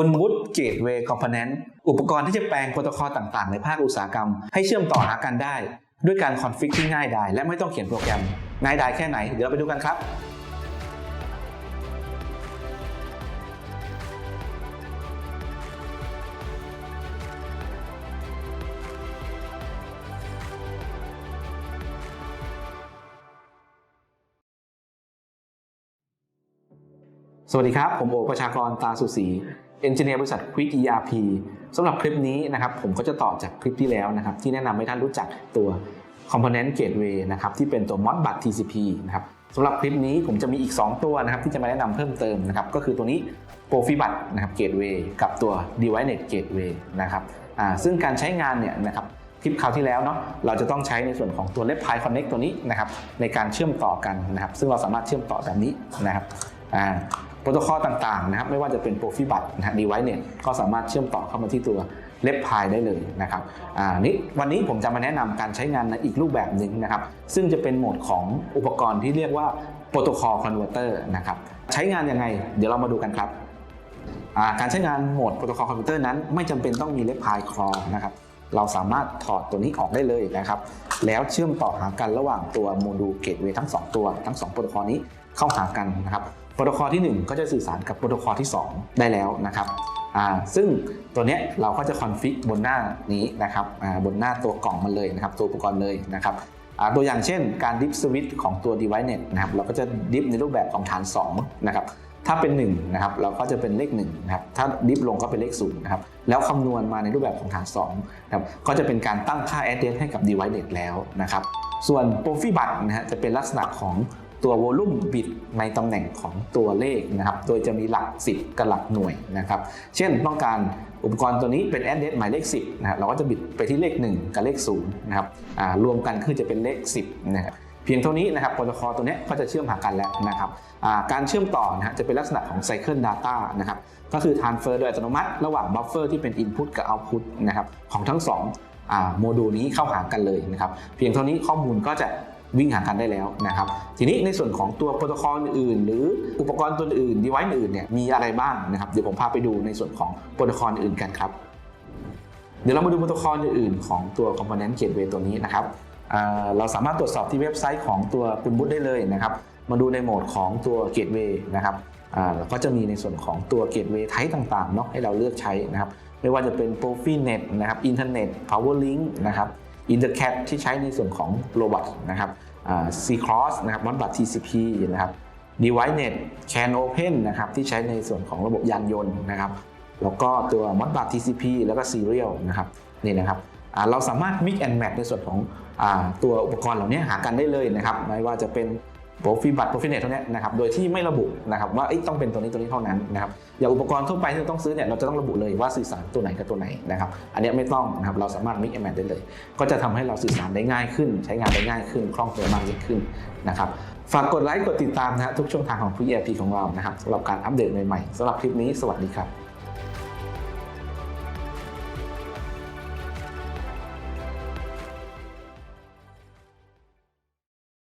คุณวุฒิเกตเวย์คอมโพเนนต์อุปกรณ์ที่จะแปลงโปรโตคอลต่างๆ ในภาคอุตสาหกรรม ให้เชื่อมต่อหากันได้ ด้วยการคอนฟิกที่ง่ายดายและไม่ต้องเขียนโปรแกรม ง่ายดายแค่ไหน เดี๋ยวเราไปดูกันครับสวัสดีครับ ผมโอประชากรตาสุสี เอนจิเนียร์บริษัท Quick ERP สำหรับคลิปนี้นะครับผมก็จะต่อจากคลิปที่แล้วนะครับที่แนะนำให้ท่านรู้จักตัว Component Gateway นะครับที่เป็นตัว Modbus TCP นะครับสำหรับคลิปนี้ผมจะมีอีก 2 ตัวนะครับที่จะมาแนะนำเพิ่มเติมนะครับก็คือตัวนี้ Profibus นะครับ Gateway กับตัว DeviceNet Gateway นะครับอ่าซึ่งการใช้งานเนี่ยนะครับคลิปคราวที่แล้วเนาะเราจะต้องใช้ในส่วนของตัว l e f t p i Connect ตัวนี้นะครับในการเชื่อมต่อกันนะครับซึ่งเราสามารถเชื่อมต่อแบบนี้นะครับอ่า โปรโตคอลต่างๆนะครับไม่ว่าจะเป็น Profibus นะฮะ Device ก็สามารถเชื่อมต่อเข้ามาที่ตัวเล็บพายได้เลยนะครับอ่านี้วันนี้ผมจะมาแนะนำการใช้งานในอีกรูปแบบหนึ่งนะครับ ซึ่งจะเป็นโหมดของอุปกรณ์ที่เรียกว่าโปรโตคอลคอนเวอร์เตอร์นะครับใช้งานยังไง เดี๋ยวเรามาดูกันครับการใช้งานโหมดโปรโตคอลคอนเวเตอร์นั้น ไม่จำเป็นต้องมีเล็บพายคลอนะครับเราสามารถถอดตัวนี้ออกได้เลยนะครับ แล้วเชื่อมต่อหากันระหว่างตัวโมดูลเกตเวย์ทั้ง 2 ตัวทั้ง 2 โปรโตคอลนี้เข้าหากันนะครับ โปรโตคอลที่ 1 ก็จะสื่อสารกับโปรโตคอลที่ 2 ได้แล้วนะครับซึ่งตัวเนี้ยเราก็จะคอนฟิกบนหน้านี้นะครับบนหน้าตัวกล่องมันเลยนะครับตัวอุปกรณ์เลยนะครับตัวอย่างเช่นการดิฟสวิตของตัว device net นะครับเราก็จะดิฟในรูปแบบของฐาน2นะครับถ้าเป็น1นะครับเราก็จะเป็นเลข1นะครับถ้าดิฟลงก็เป็นเลข0นะครับแล้วคำนวณมาในรูปแบบของฐาน2นะครับก็จะเป็นการตั้งค่า address ให้กับ device net แล้วนะครับส่วน Profibus นะฮะจะเป็นลักษณะของ ตัววอลุ่มบิตในตำแหน่งของตัวเลขนะครับ โดยจะมีหลัก 10 กับหลักหน่วยนะครับ เช่นต้องการอุปกรณ์ตัวนี้เป็น address หมายเลข 10นะรเราก็จะบิตไปที่เลข 1 กับเลข0นะครับรวมกันคือจะเป็นเลข 10นะครับเพียงเท่านี้นะครับโปรโตคอลตัวนี้ก็จะเชื่อมหากันแล้วนะครับการเชื่อมต่อนะฮะจะเป็นลักษณะของ Cycle Data นะครับก็คือ transfer โดยอัตโนมัติ ระหว่าง buffer ที่เป็น input กับ output นะครับของทั้ง2โมดูลนี้เข้าหากันเลยนะครับเพียงเท่านี้ข้อมูลก็จะ วิ่งหากันได้แล้วนะครับทีนี้ในส่วนของตัวโปรโตคอลอื่นหรืออุปกรณ์ตัวอื่นดีไวซ์อื่นเนี่ยมีอะไรบ้างนะครับเดี๋ยวผมพาไปดูในส่วนของโปรโตคอลอื่นกันครับ เดี๋ยวเรามาดูโปรโตคอลอื่นของตัว Component Gateway ตัวนี้นะครับเราสามารถตรวจสอบที่เว็บไซต์ของตัวคุณบุ๊ได้เลยนะครับมาดูในโหมดของตัว Gateway นะครับแล้วก็จะมีในส่วนของตัว Gateway ไทป์ต่างๆเนาะให้เราเลือกใช้นะครับไม่ว่าจะเป็น Profinet นะครับ Internet PowerLink นะครับ Intercat ที่ใช้ในส่วนของโรบอทนะครับ C Cross นะครับ Modbus TCP นะครับ DeviceNet Can Open นะครับที่ใช้ในส่วนของระบบยานยนต์นะครับ แล้วก็ตัว Modbus TCP แล้วก็ Serial นะครับนี่นะครับเราสามารถ Mix and Match ในส่วนของตัวอุปกรณ์เหล่านี้หากันได้เลยนะครับ ไม่ว่าจะเป็น โปรฟิบัตโปรฟิเนตเท่านี้นะครับโดยที่ไม่ระบุนะครับว่าต้องเป็นตัวนี้ตัวนี้เท่านั้นนะครับอย่างอุปกรณ์ทั่วไปที่เราต้องซื้อเนี่ยเราจะต้องระบุเลยว่าสื่อสารตัวไหนกับตัวไหนนะครับอันนี้ไม่ต้องนะครับเราสามารถ mix and match ได้เลย ก็จะทำให้เราสื่อสารได้ง่ายขึ้น ใช้งานได้ง่ายขึ้นคล่องตัวมากยิ่งขึ้นนะครับฝากกดไลค์กดติดตามนะทุกช่องทางของ PERP ของเรานะครับสำหรับการอัปเดตใหม่ๆสำหรับคลิปนี้สวัสดีครับ